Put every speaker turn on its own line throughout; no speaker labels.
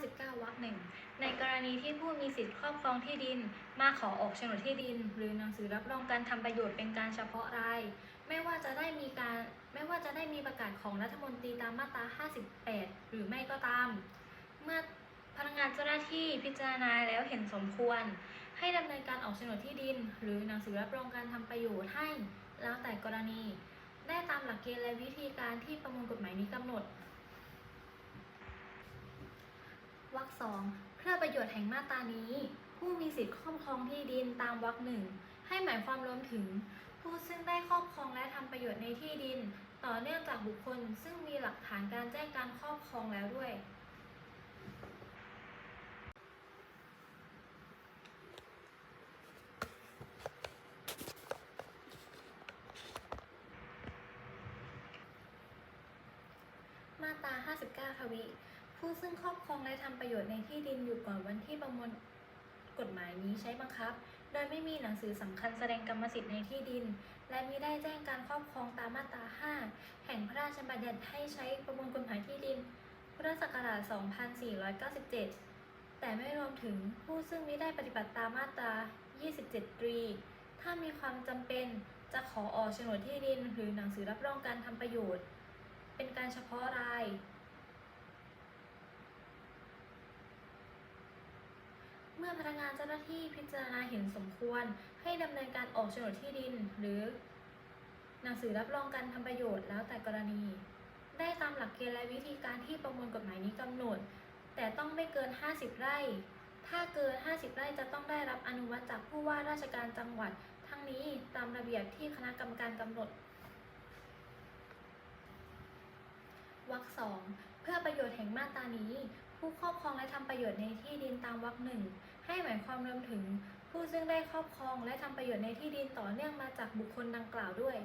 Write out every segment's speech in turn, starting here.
59วรรคหนึ่งในกรณีที่ผู้มีสิทธิครอบครองที่ดิน มาขอออกโฉนดที่ดิน หรือหนังสือรับรองการทำประโยชน์เป็นการเฉพาะราย ไม่ว่าจะได้มีการไม่ว่าจะได้มีประกาศของรัฐมนตรีตามมาตรา 58 หรือไม่ก็ตาม เมื่อพนักงานเจ้าหน้าที่พิจารณาแล้วเห็นสมควร ให้ดำเนินการออกโฉนดที่ดิน หรือหนังสือรับรองการทำประโยชน์ให้แล้วแต่กรณี ได้ตามหลักเกณฑ์และวิธีการที่ประมวลกฎหมายนี้กำหนด คสองเพื่อประโยชน์แห่งมาตรานี้ ผู้มีสิทธิครอบครองที่ดินตามวรรคหนึ่งให้หมายความรวมถึง ผู้ซึ่งได้ครอบครองและทำประโยชน์ในที่ดิน ต่อเนื่องจากบุคคล ซึ่งมีหลักฐานการแจ้งการครอบครองแล้วด้วยมาตรา 59 ทวี ผู้ซึ่งครอบครองและทำประโยชน์ในที่ดินอยู่ก่อนวันที่ประมวลกฎหมายนี้ใช้บังคับ โดยไม่มีหนังสือสำคัญแสดงกรรมสิทธิ์ในที่ดิน และมิได้แจ้งการครอบครองตามมาตรา 5 แห่งพระราชบัญญัติให้ใช้ประมวลกฎหมายที่ดิน พุทธศักราช 2497 แต่ไม่รวมถึงผู้ซึ่งมิได้ปฏิบัติตามมาตรา 27 ตรี ถ้ามีความจำเป็นจะขอออกโฉนดที่ดินหรือหนังสือรับรองการทำประโยชน์ เป็นการเฉพาะราย เมื่อพนักงานเจ้าหน้าที่พิจารณาเห็นสมควร ให้ดำเนินการออกโฉนดที่ดิน หรือ หนังสือรับรองการทำประโยชน์แล้วแต่กรณี ได้ตามหลักเกณฑ์และวิธีการที่ประมวลกฎหมายนี้กำหนด แต่ต้องไม่เกิน 50 ไร่ ถ้าเกิน 50 ไร่จะต้องได้รับอนุมัติจากผู้ว่าราชการจังหวัด ทั้งนี้ตามระเบียบที่คณะกรรมการกำหนดวรรคสองเพื่อประโยชน์แห่งมาตรานี้ ผู้ครอบครองและทำประโยชน์ในที่ดินตามวรรคหนึ่งให้หมายความรวมถึง ผู้ซึ่งได้ครอบครองและทำประโยชน์ในที่ดินต่อเนื่องมาจากบุคคลดังกล่าวด้วย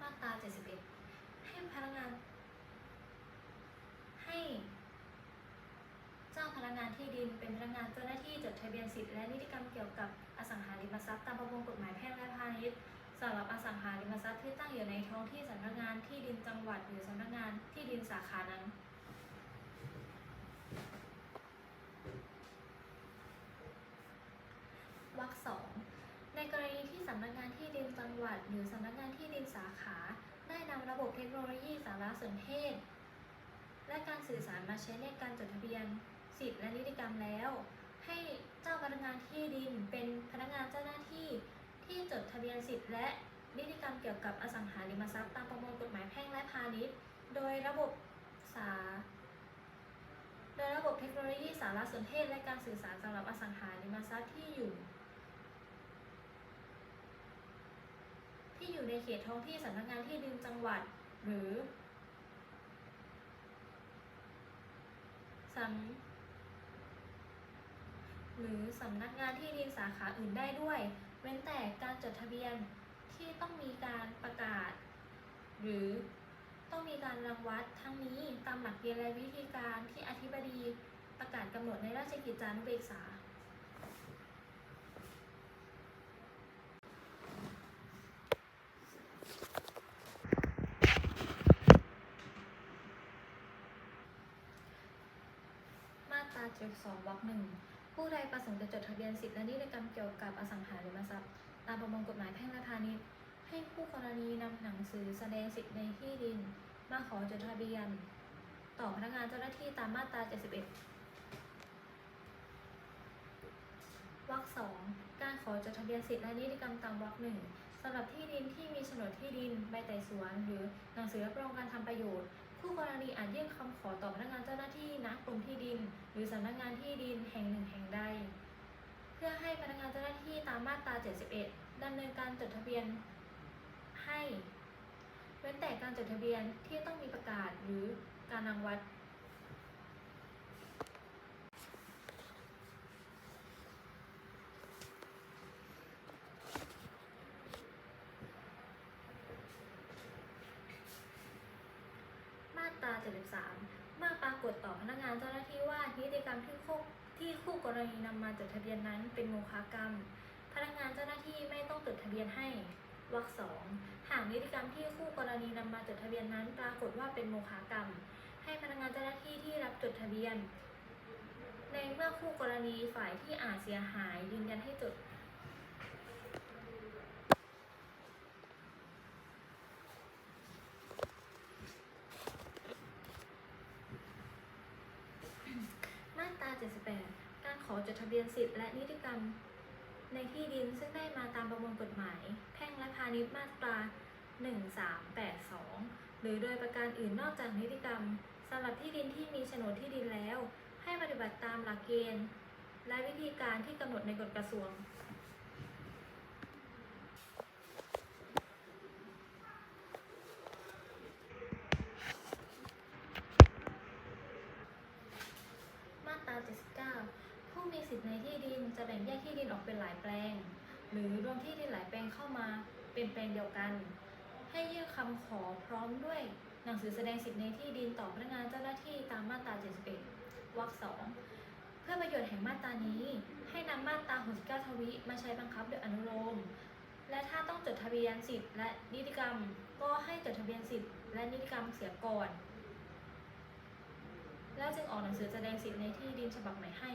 มาตรา 71 ให้พนักงาน ให้ เจ้าพนักงานที่ดินเป็นพนัก งานเจ้าหน้าที่จดทะเบียนสิทธิและนิติกรรมเกี่ยวกับอสังหาริมทรัพย์ตามประมวลกฎหมายแพ่งและพาณิชย์สำหรับอสังหาริมทรัพย์ที่ตั้งอยู่ในท้องที่สำนักงานที่ดินจังหวัดหรือสำนักงานที่ดินสาขานั้นวรรคสองในกรณีที่สำนักงานที่ดินจังหวัด หรือสำนักงานที่ดินสาขา ได้นำระบบเทคโนโลยีสารสนเทศ และการสื่อสารมาใช้ในการจดทะเบียน สิทธิและนิติกรรมแล้ว ให้เจ้าพนักงานที่ดินเป็นพนักงานเจ้าหน้าที่ที่จดทะเบียนสิทธิและนิติกรรมเกี่ยวกับอสังหาริมทรัพย์ตามประมวลกฎหมายแพ่งและพาณิชย์ โดยระบบสาโดยระบบเทคโนโลยีสารสนเทศและการสื่อสารสำหรับอสังหาริมทรัพย์ที่อยู่ ที่อยู่ในเขตท้องที่สำนักงานที่ดินจังหวัด หรือสำ หรือสำนักงานที่ดินสาขาอื่นได้ด้วย เว้นแต่การจดทะเบียนที่ต้องมีการประกาศ หรือต้องมีการรังวัดทั้งนี้ตามหลักเกณฑ์และวิธีการที่อธิบดีประกาศกำหนดในราชกิจจานุเบกษา มาตรา72วรรคหนึ่ง ผู้ใดประสงค์จะจดทะเบียนสิทธิและนิติกรรมเกี่ยวกับอสังหาริมทรัพย์ ตามประมวลกฎหมายแพ่งและพาณิชย์ ให้ผู้กรณีนำหนังสือแสดงสิทธิในที่ดิน มาขอจดทะเบียน ต่อพนักงานเจ้าหน้าที่ตามมาตรา 71วรรคสองการขอจดทะเบียนสิทธิและนิติกรรมตามวรรคหนึ่งสำหรับที่ดินที่มีโฉนดที่ดินใบไต่สวน หรือหนังสือรับรองการทำประโยชน์ ผู้กรณีอาจยื่นคำขอต่อพนักงานเจ้าหน้าที่ณกรม รือสำนักงานที่ดินแห่งหนึ่งแห่งใด เพื่อให้พนักงานเจ้าหน้าที่ตามมาตรา 71ดำเนินการจดทะเบียนให้ เว้นแต่การจดทะเบียนที่ต้องมีประกาศหรือการรังวัดมาตรา73 กฏต่อพนักงานเจ้าหน้าที่ว่านิติกรรมที่คู่ที่คู่กรณีนำมาจดทะเบียนนั้นเป็นโมฆะกรรม พนักงานเจ้าหน้าที่ไม่ต้องจดทะเบียนให้วรรคสองหากนิติกรรมที่คู่กรณีนำมาจดทะเบียนนั้น ปรากฏว่าเป็นโมฆะกรรม ให้พนักงานเจ้าหน้าที่ที่รับจดทะเบียน ในเมื่อคู่กรณีฝ่ายที่อาจเสียหายยืนยันให้จด มาตรา 78 การขอจ ดทะเบียนสิทธิและนิติกรรม ในที่ดินซึ่งได้มาตามประมวลกฎหมาย แพ่งและพาณิชย์มาตรา 1382 หรือโดยประการอื่นนอกจากนิติกรรมสำหรับที่ดินที่มีโฉนดที่ดินแล้ว ให้ปฏิบัติตามหลักเกณฑ์ และวิธีการที่กำหนดในกฎกระทรวง มาตรา 79 ผู้มีสิทธิ์ในที่ดินจะแบ่งแยกที่ดินออก เป็นหลายแปลง หรือรวมที่ดินหลายแปลงเข้ามาเป็นแปลงเดียวกัน ให้ยื่นคำขอพร้อมด้วยหนังสือแสดงสิทธิ์ในที่ดินต่อพนักงานเจ้าหน้าที่ตามมาตรา 71 วรรคสองเพื่อประโยชน์แห่งมาตรานี้ ให้นำมาตรา 69 ทวิมาใช้บังคับโดยอนุโลม และถ้าต้องจดทะเบียนสิทธิ์และนิติกรรม ก็ให้จดทะเบียนสิทธิ์และนิติกรรมเสียก่อน แล้วจึงออกหนังสือแสดงสิทธิ์ในที่ดินฉบับใหม่ให้